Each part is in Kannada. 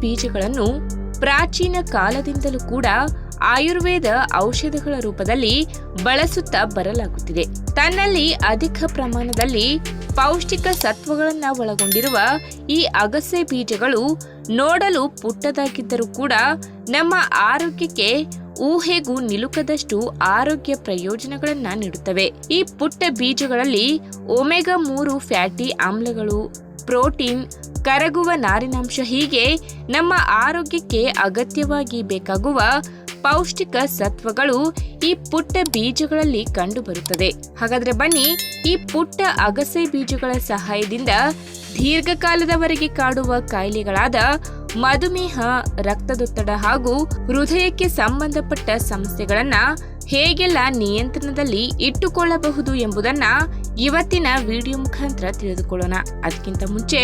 ಬೀಜಗಳನ್ನು ಪ್ರಾಚೀನ ಕಾಲದಿಂದಲೂ ಕೂಡ ಆಯುರ್ವೇದ ಔಷಧಗಳ ರೂಪದಲ್ಲಿ ಬಳಸುತ್ತಾ ಬರಲಾಗುತ್ತಿದೆ. ತನ್ನಲ್ಲಿ ಅಧಿಕ ಪ್ರಮಾಣದಲ್ಲಿ ಪೌಷ್ಟಿಕ ಸತ್ವಗಳನ್ನು ಒಳಗೊಂಡಿರುವ ಈ ಅಗಸೆ ಬೀಜಗಳು ನೋಡಲು ಪುಟ್ಟದಾಗಿದ್ದರೂ ಕೂಡ ನಮ್ಮ ಆರೋಗ್ಯಕ್ಕೆ ಊಹೆಗೂ ನಿಲುಕದಷ್ಟು ಆರೋಗ್ಯ ಪ್ರಯೋಜನಗಳನ್ನು ನೀಡುತ್ತವೆ. ಈ ಪುಟ್ಟ ಬೀಜಗಳಲ್ಲಿ ಒಮೆಗಾ ಮೂರು ಫ್ಯಾಟಿ ಆಮ್ಲಗಳು ಪ್ರೋಟೀನ್, ಕರಗುವ ನಾರಿನಾಂಶ ಹೀಗೆ ನಮ್ಮ ಆರೋಗ್ಯಕ್ಕೆ ಅಗತ್ಯವಾಗಿ ಬೇಕಾಗುವ ಪೌಷ್ಟಿಕ ಸತ್ವಗಳು ಈ ಪುಟ್ಟ ಬೀಜಗಳಲ್ಲಿ ಕಂಡುಬರುತ್ತದೆ. ಹಾಗಾದ್ರೆ ಬನ್ನಿ, ಈ ಪುಟ್ಟ ಅಗಸೆ ಬೀಜಗಳ ಸಹಾಯದಿಂದ ದೀರ್ಘಕಾಲದವರೆಗೆ ಕಾಡುವ ಕಾಯಿಲೆಗಳಾದ ಮಧುಮೇಹ, ರಕ್ತದೊತ್ತಡ ಹಾಗೂ ಹೃದಯಕ್ಕೆ ಸಂಬಂಧಪಟ್ಟ ಸಮಸ್ಯೆಗಳನ್ನ ಹೇಗೆಲ್ಲ ನಿಯಂತ್ರಣದಲ್ಲಿ ಇಟ್ಟುಕೊಳ್ಳಬಹುದು ಎಂಬುದನ್ನ ಇವತ್ತಿನ ವಿಡಿಯೋ ಮುಖಾಂತರ ತಿಳಿದುಕೊಳ್ಳೋಣ. ಅದಕ್ಕಿಂತ ಮುಂಚೆ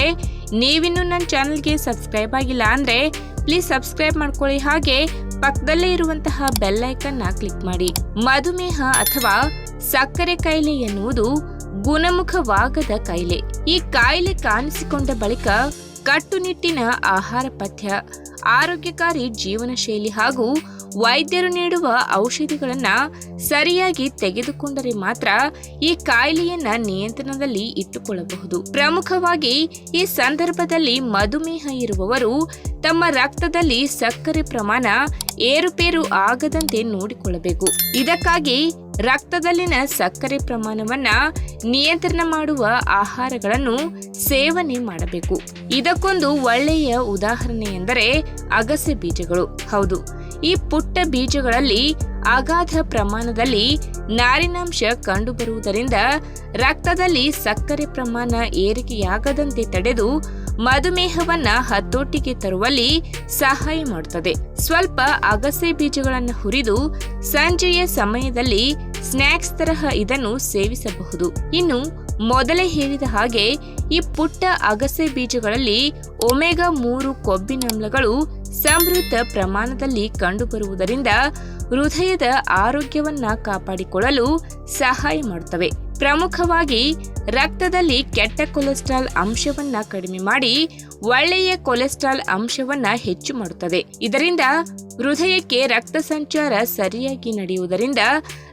ನೀವಿನ್ನು ನನ್ನ ಚಾನಲ್ಗೆ ಸಬ್ಸ್ಕ್ರೈಬ್ ಆಗಿಲ್ಲ ಅಂದ್ರೆ ಪ್ಲೀಸ್ ಸಬ್ಸ್ಕ್ರೈಬ್ ಮಾಡ್ಕೊಳ್ಳಿ. ಹಾಗೆ ಪಕ್ಕದಲ್ಲೇ ಇರುವಂತಹ ಬೆಲ್ ಐಕನ್ನ ಕ್ಲಿಕ್ ಮಾಡಿ. ಮಧುಮೇಹ ಅಥವಾ ಸಕ್ಕರೆ ಕಾಯಿಲೆ ಎನ್ನುವುದು ಗುಣಮುಖವಾಗದ ಕಾಯಿಲೆ. ಈ ಕಾಯಿಲೆ ಕಾಣಿಸಿಕೊಂಡ ಬಳಿಕ ಕಟ್ಟುನಿಟ್ಟಿನ ಆಹಾರ ಪಥ್ಯ, ಆರೋಗ್ಯಕಾರಿ ಜೀವನ ಶೈಲಿ ಹಾಗೂ ವೈದ್ಯರು ನೀಡುವ ಔಷಧಿಗಳನ್ನು ಸರಿಯಾಗಿ ತೆಗೆದುಕೊಂಡರೆ ಮಾತ್ರ ಈ ಕಾಯಿಲೆಯನ್ನ ನಿಯಂತ್ರಣದಲ್ಲಿ ಇಟ್ಟುಕೊಳ್ಳಬಹುದು. ಪ್ರಮುಖವಾಗಿ ಈ ಸಂದರ್ಭದಲ್ಲಿ ಮಧುಮೇಹ ಇರುವವರು ತಮ್ಮ ರಕ್ತದಲ್ಲಿ ಸಕ್ಕರೆ ಪ್ರಮಾಣ ಏರುಪೇರು ಆಗದಂತೆ ನೋಡಿಕೊಳ್ಳಬೇಕು. ಇದಕ್ಕಾಗಿ ರಕ್ತದಲ್ಲಿನ ಸಕ್ಕರೆ ಪ್ರಮಾಣವನ್ನ ನಿಯಂತ್ರಣ ಮಾಡುವ ಆಹಾರಗಳನ್ನು ಸೇವನೆ ಮಾಡಬೇಕು. ಇದಕ್ಕೊಂದು ಒಳ್ಳೆಯ ಉದಾಹರಣೆ ಎಂದರೆ ಅಗಸೆ ಬೀಜಗಳು. ಹೌದು ಈ ಪುಟ್ಟ ಬೀಜಗಳಲ್ಲಿ ಅಗಾಧ ಪ್ರಮಾಣದಲ್ಲಿ ನಾರಿನಾಂಶ ಕಂಡುಬರುವುದರಿಂದ ರಕ್ತದಲ್ಲಿ ಸಕ್ಕರೆ ಪ್ರಮಾಣ ಏರಿಕೆಯಾಗದಂತೆ ತಡೆದು ಮಧುಮೇಹವನ್ನ ಹತೋಟಿಗೆ ತರುವಲ್ಲಿ ಸಹಾಯ ಮಾಡುತ್ತದೆ. ಸ್ವಲ್ಪ ಅಗಸೆ ಬೀಜಗಳನ್ನು ಹುರಿದು ಸಂಜೆಯ ಸಮಯದಲ್ಲಿ ಸ್ನ್ಯಾಕ್ಸ್ ತರಹ ಇದನ್ನು ಸೇವಿಸಬಹುದು. ಇನ್ನು ಮೊದಲೇ ಹೇಳಿದ ಹಾಗೆ ಈ ಪುಟ್ಟ ಅಗಸೆ ಬೀಜಗಳಲ್ಲಿ ಒಮೆಗಾ ಮೂರು ಕೊಬ್ಬಿನಾಮ್ಲಗಳು ಸಮೃದ್ಧ ಪ್ರಮಾಣದಲ್ಲಿ ಕಂಡುಬರುವುದರಿಂದ ಹೃದಯದ ಆರೋಗ್ಯವನ್ನ ಕಾಪಾಡಿಕೊಳ್ಳಲು ಸಹಾಯ ಮಾಡುತ್ತವೆ. ಪ್ರಮುಖವಾಗಿ ರಕ್ತದಲ್ಲಿ ಕೆಟ್ಟ ಕೊಲೆಸ್ಟ್ರಾಲ್ ಅಂಶವನ್ನ ಕಡಿಮೆ ಮಾಡಿ ಒಳ್ಳೆಯ ಕೊಲೆಸ್ಟ್ರಾಲ್ ಅಂಶವನ್ನ ಹೆಚ್ಚು ಮಾಡುತ್ತದೆ. ಇದರಿಂದ ಹೃದಯಕ್ಕೆ ರಕ್ತ ಸಂಚಾರ ಸರಿಯಾಗಿ ನಡೆಯುವುದರಿಂದ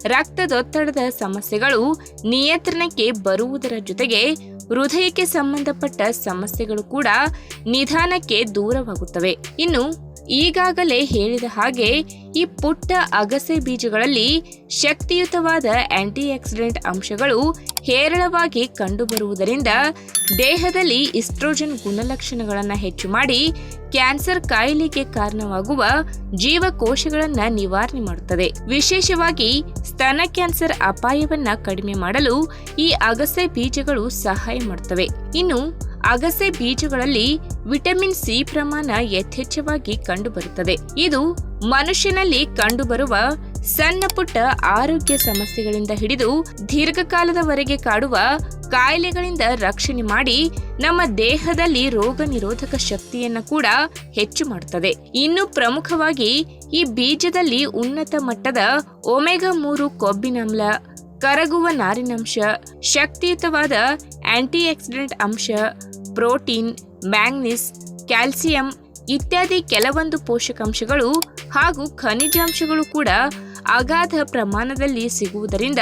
ರಕ್ತದೊತ್ತಡದ ಸಮಸ್ಯೆಗಳು ನಿಯಂತ್ರಣಕ್ಕೆ ಬರುವುದರ ಜೊತೆಗೆ ಹೃದಯಕ್ಕೆ ಸಂಬಂಧಪಟ್ಟ ಸಮಸ್ಯೆಗಳು ಕೂಡ ನಿಧಾನಕ್ಕೆ ದೂರವಾಗುತ್ತವೆ. ಇನ್ನು ಈಗಾಗಲೇ ಹೇಳಿದ ಹಾಗೆ ಈ ಪುಟ್ಟ ಅಗಸೆ ಬೀಜಗಳಲ್ಲಿ ಶಕ್ತಿಯುತವಾದ ಆಂಟಿ ಆಕ್ಸಿಡೆಂಟ್ ಅಂಶಗಳು ಹೇರಳವಾಗಿ ಕಂಡುಬರುವುದರಿಂದ ದೇಹದಲ್ಲಿ ಇಸ್ಟ್ರೋಜನ್ ಗುಣಲಕ್ಷಣಗಳನ್ನು ಹೆಚ್ಚು ಮಾಡಿ ಕ್ಯಾನ್ಸರ್ ಕಾಯಿಲೆಗೆ ಕಾರಣವಾಗುವ ಜೀವಕೋಶಗಳನ್ನು ನಿವಾರಣೆ ಮಾಡುತ್ತದೆ. ವಿಶೇಷವಾಗಿ ಸ್ತನ ಕ್ಯಾನ್ಸರ್ ಅಪಾಯವನ್ನು ಕಡಿಮೆ ಮಾಡಲು ಈ ಅಗಸೆ ಬೀಜಗಳು ಸಹಾಯ ಮಾಡುತ್ತವೆ ಇನ್ನು ಅಗಸೆ ಬೀಜಗಳಲ್ಲಿ ವಿಟಮಿನ್ ಸಿ ಪ್ರಮಾಣ ಯಥೇಚ್ಛವಾಗಿ ಕಂಡುಬರುತ್ತದೆ. ಇದು ಮನುಷ್ಯನಲ್ಲಿ ಕಂಡುಬರುವ ಸಣ್ಣ ಪುಟ್ಟ ಆರೋಗ್ಯ ಸಮಸ್ಯೆಗಳಿಂದ ಹಿಡಿದು ದೀರ್ಘಕಾಲದವರೆಗೆ ಕಾಡುವ ಕಾಯಿಲೆಗಳಿಂದ ರಕ್ಷಣೆ ಮಾಡಿ ನಮ್ಮ ದೇಹದಲ್ಲಿ ರೋಗ ನಿರೋಧಕ ಶಕ್ತಿಯನ್ನು ಕೂಡ ಹೆಚ್ಚು ಮಾಡುತ್ತದೆ ಇನ್ನು ಪ್ರಮುಖವಾಗಿ ಈ ಬೀಜದಲ್ಲಿ ಉನ್ನತ ಮಟ್ಟದ ಒಮೆಗಾ ಮೂರು ಕೊಬ್ಬಿನಾಮ್ಲ ಕರಗುವ ನಾರಿನಂಶ ಶಕ್ತಿಯುತವಾದ ಆಂಟಿ ಆಕ್ಸಿಡೆಂಟ್ ಅಂಶ, ಪ್ರೋಟೀನ್, ಮ್ಯಾಂಗ್ನೀಸ್, ಕ್ಯಾಲ್ಸಿಯಂ ಇತ್ಯಾದಿ ಕೆಲವೊಂದು ಪೋಷಕಾಂಶಗಳು ಹಾಗೂ ಖನಿಜಾಂಶಗಳು ಕೂಡ ಅಗಾಧ ಪ್ರಮಾಣದಲ್ಲಿ ಸಿಗುವುದರಿಂದ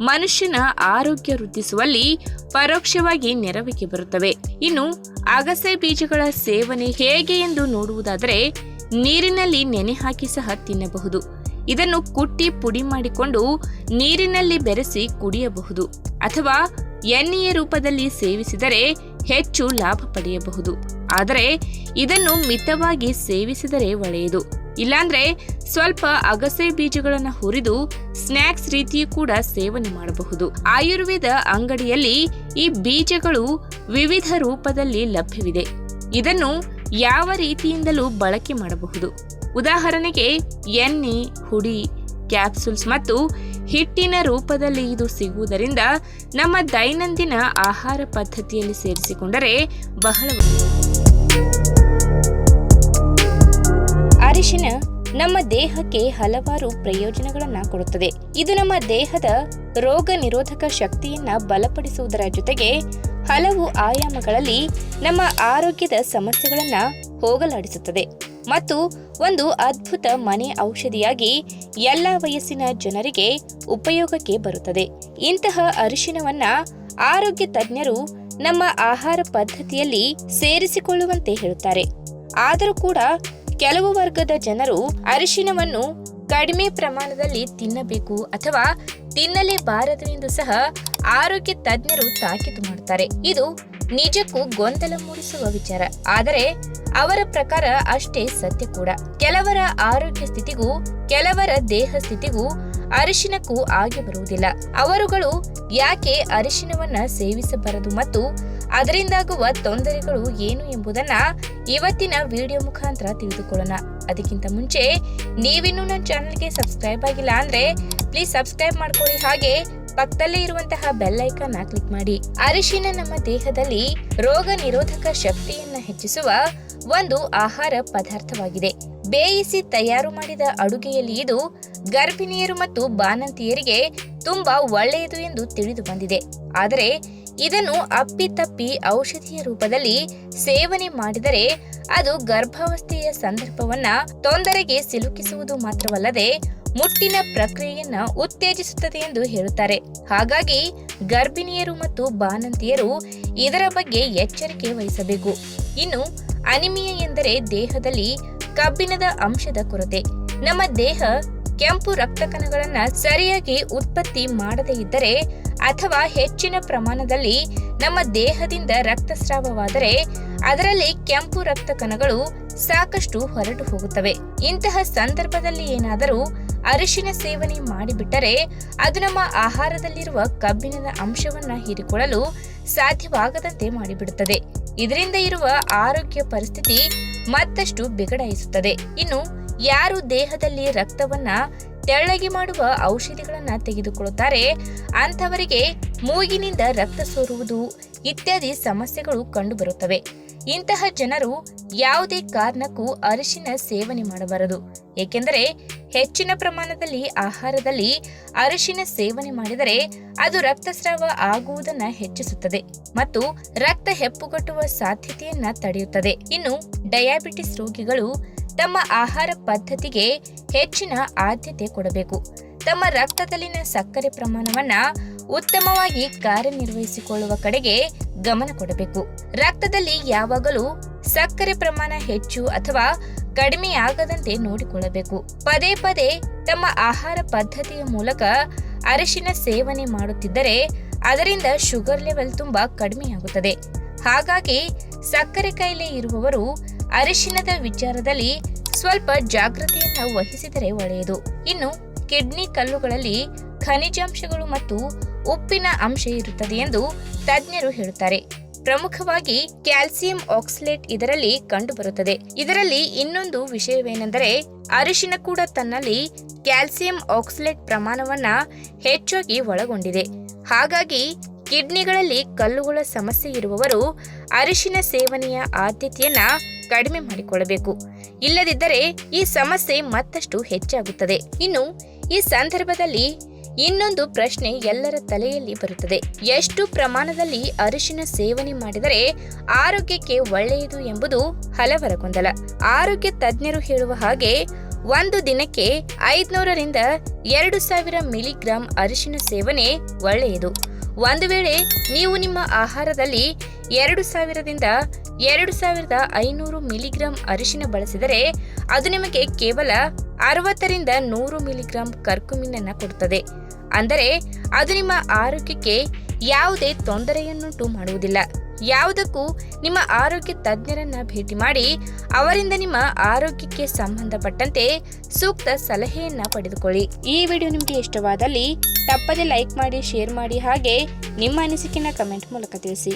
ಮನುಷ್ಯನ ಆರೋಗ್ಯ ವೃದ್ಧಿಸುವಲ್ಲಿ ಪರೋಕ್ಷವಾಗಿ ನೆರವಿಗೆ ಬರುತ್ತವೆ. ಇನ್ನು ಅಗಸೆ ಬೀಜಗಳ ಸೇವನೆ ಹೇಗೆ ಎಂದು ನೋಡುವುದಾದರೆ ನೀರಿನಲ್ಲಿ ನೆನೆ ಹಾಕಿ ಸಹ ತಿನ್ನಬಹುದು. ಇದನ್ನು ಕುಟ್ಟಿ ಪುಡಿ ಮಾಡಿಕೊಂಡು ನೀರಿನಲ್ಲಿ ಬೆರೆಸಿ ಕುಡಿಯಬಹುದು ಅಥವಾ ಎಣ್ಣೆಯ ರೂಪದಲ್ಲಿ ಸೇವಿಸಿದರೆ ಹೆಚ್ಚು ಲಾಭ ಪಡೆಯಬಹುದು. ಆದರೆ ಇದನ್ನು ಮಿತವಾಗಿ ಸೇವಿಸಿದರೆ ಒಳ್ಳೆಯದು. ಇಲ್ಲಾಂದ್ರೆ ಸ್ವಲ್ಪ ಅಗಸೆ ಬೀಜಗಳನ್ನು ಹುರಿದು ಸ್ನ್ಯಾಕ್ಸ್ ರೀತಿಯೂ ಕೂಡ ಸೇವನೆ ಮಾಡಬಹುದು. ಆಯುರ್ವೇದ ಅಂಗಡಿಯಲ್ಲಿ ಈ ಬೀಜಗಳು ವಿವಿಧ ರೂಪದಲ್ಲಿ ಲಭ್ಯವಿದೆ. ಇದನ್ನು ಯಾವ ರೀತಿಯಿಂದಲೂ ಬಳಕೆ ಮಾಡಬಹುದು. ಉದಾಹರಣೆಗೆ, ಎಣ್ಣೆ, ಹುಡಿ, ಕ್ಯಾಪ್ಸುಲ್ಸ್ ಮತ್ತು ಹಿಟ್ಟಿನ ರೂಪದಲ್ಲಿ ಇದು ಸಿಗುವುದರಿಂದ ನಮ್ಮ ದೈನಂದಿನ ಆಹಾರ ಪದ್ಧತಿಯಲ್ಲಿ ಸೇರಿಸಿಕೊಂಡರೆ ಬಹಳ ಅರಿಶಿನ ನಮ್ಮ ದೇಹಕ್ಕೆ ಹಲವಾರು ಪ್ರಯೋಜನಗಳನ್ನು ಕೊಡುತ್ತದೆ. ಇದು ನಮ್ಮ ದೇಹದ ರೋಗ ನಿರೋಧಕ ಶಕ್ತಿಯನ್ನ ಬಲಪಡಿಸುವುದರ ಜೊತೆಗೆ ಹಲವು ಆಯಾಮಗಳಲ್ಲಿ ನಮ್ಮ ಆರೋಗ್ಯದ ಸಮಸ್ಯೆಗಳನ್ನು ಹೋಗಲಾಡಿಸುತ್ತದೆ. ಮತ್ತು ಒಂದು ಅದ್ಭುತ ಮನೆ ಔಷಧಿಯಾಗಿ ಎಲ್ಲ ವಯಸ್ಸಿನ ಜನರಿಗೆ ಉಪಯೋಗಕ್ಕೆ ಬರುತ್ತದೆ. ಇಂತಹ ಅರಿಶಿನವನ್ನ ಆರೋಗ್ಯ ತಜ್ಞರು ನಮ್ಮ ಆಹಾರ ಪದ್ಧತಿಯಲ್ಲಿ ಸೇರಿಸಿಕೊಳ್ಳುವಂತೆ ಹೇಳುತ್ತಾರೆ. ಆದರೂ ಕೂಡ ಕೆಲವು ವರ್ಗದ ಜನರು ಅರಿಶಿನವನ್ನು ಕಡಿಮೆ ಪ್ರಮಾಣದಲ್ಲಿ ತಿನ್ನಬೇಕು ಅಥವಾ ತಿನ್ನಲೇಬಾರದು ಎಂದು ಸಹ ಆರೋಗ್ಯ ತಜ್ಞರು ತಾಕೀತು ಮಾಡುತ್ತಾರೆ. ಇದು ನಿಜಕ್ಕೂ ಗೊಂದಲ ಮೂಡಿಸುವ ವಿಚಾರ. ಆದರೆ ಅವರ ಪ್ರಕಾರ ಅಷ್ಟೇ ಸತ್ಯ ಕೂಡ. ಕೆಲವರ ಆರೋಗ್ಯ ಸ್ಥಿತಿಗೂ, ಕೆಲವರ ದೇಹ ಸ್ಥಿತಿಗೂ ಅರಿಶಿನಕ್ಕೂ ಆಗಿ ಬರುವುದಿಲ್ಲ. ಅವರುಗಳು ಯಾಕೆ ಅರಿಶಿನವನ್ನ ಸೇವಿಸಬಾರದು ಮತ್ತು ಅದರಿಂದಾಗುವ ತೊಂದರೆಗಳು ಏನು ಎಂಬುದನ್ನ ಇವತ್ತಿನ ವಿಡಿಯೋ ಮುಖಾಂತರ ತಿಳಿದುಕೊಳ್ಳೋಣ. ಅದಕ್ಕಿಂತ ಮುಂಚೆ ನೀವಿನ್ನೂ ನನ್ನ ಚಾನಲ್ಗೆ ಸಬ್ಸ್ಕ್ರೈಬ್ ಆಗಿಲ್ಲ ಅಂದ್ರೆ ಪ್ಲೀಸ್ ಸಬ್ಸ್ಕ್ರೈಬ್ ಮಾಡ್ಕೊಳ್ಳಿ. ಹಾಗೆ ಪಕ್ಕದಲ್ಲೇ ಇರುವಂತಹ ಬೆಲ್ ಐಕಾನ್ ಕ್ಲಿಕ್ ಮಾಡಿ. ಅರಿಶಿನ ನಮ್ಮ ದೇಹದಲ್ಲಿ ರೋಗ ನಿರೋಧಕ ಶಕ್ತಿಯನ್ನ ಹೆಚ್ಚಿಸುವ ಒಂದು ಆಹಾರ ಪದಾರ್ಥವಾಗಿದೆ. ಬೇಯಿಸಿ ತಯಾರು ಮಾಡಿದ ಅಡುಗೆಯಲ್ಲಿ ಇದು ಗರ್ಭಿಣಿಯರು ಮತ್ತು ಬಾನಂತಿಯರಿಗೆ ತುಂಬಾ ಒಳ್ಳೆಯದು ಎಂದು ತಿಳಿದು ಬಂದಿದೆ. ಆದರೆ ಇದನ್ನು ಅಪ್ಪಿತಪ್ಪಿ ಔಷಧಿಯ ರೂಪದಲ್ಲಿ ಸೇವನೆ ಮಾಡಿದರೆ ಅದು ಗರ್ಭಾವಸ್ಥೆಯ ಸಂದರ್ಭವನ್ನ ತೊಂದರೆಗೆ ಸಿಲುಕಿಸುವುದು ಮಾತ್ರವಲ್ಲದೆ ಮುಟ್ಟಿನ ಪ್ರಕ್ರಿಯೆಯನ್ನ ಉತ್ತೇಜಿಸುತ್ತದೆ ಎಂದು ಹೇಳುತ್ತಾರೆ. ಹಾಗಾಗಿ ಗರ್ಭಿಣಿಯರು ಮತ್ತು ಬಾಣಂತಿಯರು ಇದರ ಬಗ್ಗೆ ಎಚ್ಚರಿಕೆ ವಹಿಸಬೇಕು. ಇನ್ನು ಅನಿಮಿಯ ಎಂದರೆ ದೇಹದಲ್ಲಿ ಕಬ್ಬಿಣದ ಅಂಶದ ಕೊರತೆ. ನಮ್ಮ ದೇಹ ಕೆಂಪು ರಕ್ತ ಕಣಗಳನ್ನ ಸರಿಯಾಗಿ ಉತ್ಪತ್ತಿ ಮಾಡದೇ ಇದ್ದರೆ ಅಥವಾ ಹೆಚ್ಚಿನ ಪ್ರಮಾಣದಲ್ಲಿ ನಮ್ಮ ದೇಹದಿಂದ ರಕ್ತಸ್ರಾವವಾದರೆ ಅದರಲ್ಲಿ ಕೆಂಪು ರಕ್ತ ಕಣಗಳು ಸಾಕಷ್ಟು ಹೊರಟು ಹೋಗುತ್ತವೆ. ಇಂತಹ ಸಂದರ್ಭದಲ್ಲಿ ಏನಾದರೂ ಅರಿಶಿನ ಸೇವನೆ ಮಾಡಿಬಿಟ್ಟರೆ ಅದು ನಮ್ಮ ಆಹಾರದಲ್ಲಿರುವ ಕಬ್ಬಿಣದ ಅಂಶವನ್ನು ಹೀರಿಕೊಳ್ಳಲು ಸಾಧ್ಯವಾಗದಂತೆ ಮಾಡಿಬಿಡುತ್ತದೆ. ಇದರಿಂದ ಇರುವ ಆರೋಗ್ಯ ಪರಿಸ್ಥಿತಿ ಮತ್ತಷ್ಟು ಬಿಗಡಾಯಿಸುತ್ತದೆ. ಇನ್ನು ಯಾರು ದೇಹದಲ್ಲಿ ರಕ್ತವನ್ನ ತೆಳ್ಳಗೆ ಮಾಡುವ ಔಷಧಿಗಳನ್ನು ತೆಗೆದುಕೊಳ್ಳುತ್ತಾರೆ, ಅಂಥವರಿಗೆ ಮೂಗಿನಿಂದ ರಕ್ತ ಸೋರುವುದು ಇತ್ಯಾದಿ ಸಮಸ್ಯೆಗಳು ಕಂಡುಬರುತ್ತವೆ. ಇಂತಹ ಜನರು ಯಾವುದೇ ಕಾರಣಕ್ಕೂ ಅರಿಶಿನ ಸೇವನೆ ಮಾಡಬಾರದು. ಏಕೆಂದರೆ ಹೆಚ್ಚಿನ ಪ್ರಮಾಣದಲ್ಲಿ ಆಹಾರದಲ್ಲಿ ಅರಿಶಿನ ಸೇವನೆ ಮಾಡಿದರೆ ಅದು ರಕ್ತಸ್ರಾವ ಆಗುವುದನ್ನು ಹೆಚ್ಚಿಸುತ್ತದೆ ಮತ್ತು ರಕ್ತ ಹೆಪ್ಪುಗಟ್ಟುವ ಸಾಧ್ಯತೆಯನ್ನ ತಡೆಯುತ್ತದೆ. ಇನ್ನು ಡಯಾಬಿಟಿಸ್ ರೋಗಿಗಳು ತಮ್ಮ ಆಹಾರ ಪದ್ಧತಿಗೆ ಹೆಚ್ಚಿನ ಆದ್ಯತೆ ಕೊಡಬೇಕು. ತಮ್ಮ ರಕ್ತದಲ್ಲಿನ ಸಕ್ಕರೆ ಪ್ರಮಾಣವನ್ನ ಉತ್ತಮವಾಗಿ ಕಾರ್ಯನಿರ್ವಹಿಸಿಕೊಳ್ಳುವ ಕಡೆಗೆ ಗಮನ ಕೊಡಬೇಕು. ರಕ್ತದಲ್ಲಿ ಯಾವಾಗಲೂ ಸಕ್ಕರೆ ಪ್ರಮಾಣ ಹೆಚ್ಚು ಅಥವಾ ಕಡಿಮೆಯಾಗದಂತೆ ನೋಡಿಕೊಳ್ಳಬೇಕು. ಪದೇ ಪದೇ ತಮ್ಮ ಆಹಾರ ಪದ್ಧತಿಯ ಮೂಲಕ ಅರಿಶಿನ ಸೇವನೆ ಮಾಡುತ್ತಿದ್ದರೆ ಅದರಿಂದ ಶುಗರ್ ಲೆವೆಲ್ ತುಂಬಾ ಕಡಿಮೆಯಾಗುತ್ತದೆ. ಹಾಗಾಗಿ ಸಕ್ಕರೆ ಕಾಯಿಲೆ ಇರುವವರು ಅರಿಶಿನದ ವಿಚಾರದಲ್ಲಿ ಸ್ವಲ್ಪ ಜಾಗೃತಿಯನ್ನ ವಹಿಸಿದರೆ ಒಳ್ಳೆಯದು. ಇನ್ನು ಕಿಡ್ನಿ ಕಲ್ಲುಗಳಲ್ಲಿ ಖನಿಜಾಂಶಗಳು ಮತ್ತು ಉಪ್ಪಿನ ಅಂಶ ಇರುತ್ತದೆ ಎಂದು ತಜ್ಞರು ಹೇಳುತ್ತಾರೆ. ಪ್ರಮುಖವಾಗಿ ಕ್ಯಾಲ್ಸಿಯಂ ಆಕ್ಸಲೇಟ್ ಇದರಲ್ಲಿ ಕಂಡುಬರುತ್ತದೆ. ಇದರಲ್ಲಿ ಇನ್ನೊಂದು ವಿಷಯವೇನೆಂದರೆ ಅರಿಶಿನ ಕೂಡ ತನ್ನಲ್ಲಿ ಕ್ಯಾಲ್ಸಿಯಂ ಆಕ್ಸಲೇಟ್ ಪ್ರಮಾಣವನ್ನ ಹೆಚ್ಚಾಗಿ ಒಳಗೊಂಡಿದೆ. ಹಾಗಾಗಿ ಕಿಡ್ನಿಗಳಲ್ಲಿ ಕಲ್ಲುಗಳ ಸಮಸ್ಯೆ ಇರುವವರು ಅರಿಶಿನ ಸೇವನೆಯ ಆದ್ಯತೆಯನ್ನ ಕಡಿಮೆ ಮಾಡಿಕೊಳ್ಳಬೇಕು. ಇಲ್ಲದಿದ್ದರೆ ಈ ಸಮಸ್ಯೆ ಮತ್ತಷ್ಟು ಹೆಚ್ಚಾಗುತ್ತದೆ. ಇನ್ನು ಈ ಸಂದರ್ಭದಲ್ಲಿ ಇನ್ನೊಂದು ಪ್ರಶ್ನೆ ಎಲ್ಲರ ತಲೆಯಲ್ಲಿ ಬರುತ್ತದೆ. ಎಷ್ಟು ಪ್ರಮಾಣದಲ್ಲಿ ಅರಿಶಿನ ಸೇವನೆ ಮಾಡಿದರೆ ಆರೋಗ್ಯಕ್ಕೆ ಒಳ್ಳೆಯದು ಎಂಬುದು ಹಲವರ ಗೊಂದಲ. ಆರೋಗ್ಯ ತಜ್ಞರು ಹೇಳುವ ಹಾಗೆ ಒಂದು ದಿನಕ್ಕೆ ಐದುನೂರರಿಂದ ಎರಡು ಸಾವಿರ ಮಿಲಿಗ್ರಾಂ ಅರಿಶಿನ ಸೇವನೆ ಒಳ್ಳೆಯದು. ಒಂದು ವೇಳೆ ನೀವು ನಿಮ್ಮ ಆಹಾರದಲ್ಲಿ ಎರಡು ಸಾವಿರದಿಂದ ಎರಡು ಸಾವಿರದ ಐನೂರು ಮಿಲಿಗ್ರಾಂ ಅರಿಶಿನ ಬಳಸಿದರೆ ಅದು ನಿಮಗೆ ಕೇವಲ ಅರವತ್ತರಿಂದ ನೂರು ಮಿಲಿಗ್ರಾಂ ಕರ್ಕುಮಿನನ್ನು ಕೊಡುತ್ತದೆ. ಅಂದರೆ ಅದು ನಿಮ್ಮ ಆರೋಗ್ಯಕ್ಕೆ ಯಾವುದೇ ತೊಂದರೆಯನ್ನುಂಟು ಮಾಡುವುದಿಲ್ಲ. ಯಾವುದಕ್ಕೂ ನಿಮ್ಮ ಆರೋಗ್ಯ ತಜ್ಞರನ್ನ ಭೇಟಿ ಮಾಡಿ ಅವರಿಂದ ನಿಮ್ಮ ಆರೋಗ್ಯಕ್ಕೆ ಸಂಬಂಧಪಟ್ಟಂತೆ ಸೂಕ್ತ ಸಲಹೆಯನ್ನು ಪಡೆದುಕೊಳ್ಳಿ. ಈ ವಿಡಿಯೋ ನಿಮಗೆ ಇಷ್ಟವಾದಲ್ಲಿ ತಪ್ಪದೆ ಲೈಕ್ ಮಾಡಿ, ಶೇರ್ ಮಾಡಿ ಹಾಗೆ ನಿಮ್ಮ ಅನಿಸಿಕೆನ ಕಮೆಂಟ್ ಮೂಲಕ ತಿಳಿಸಿ.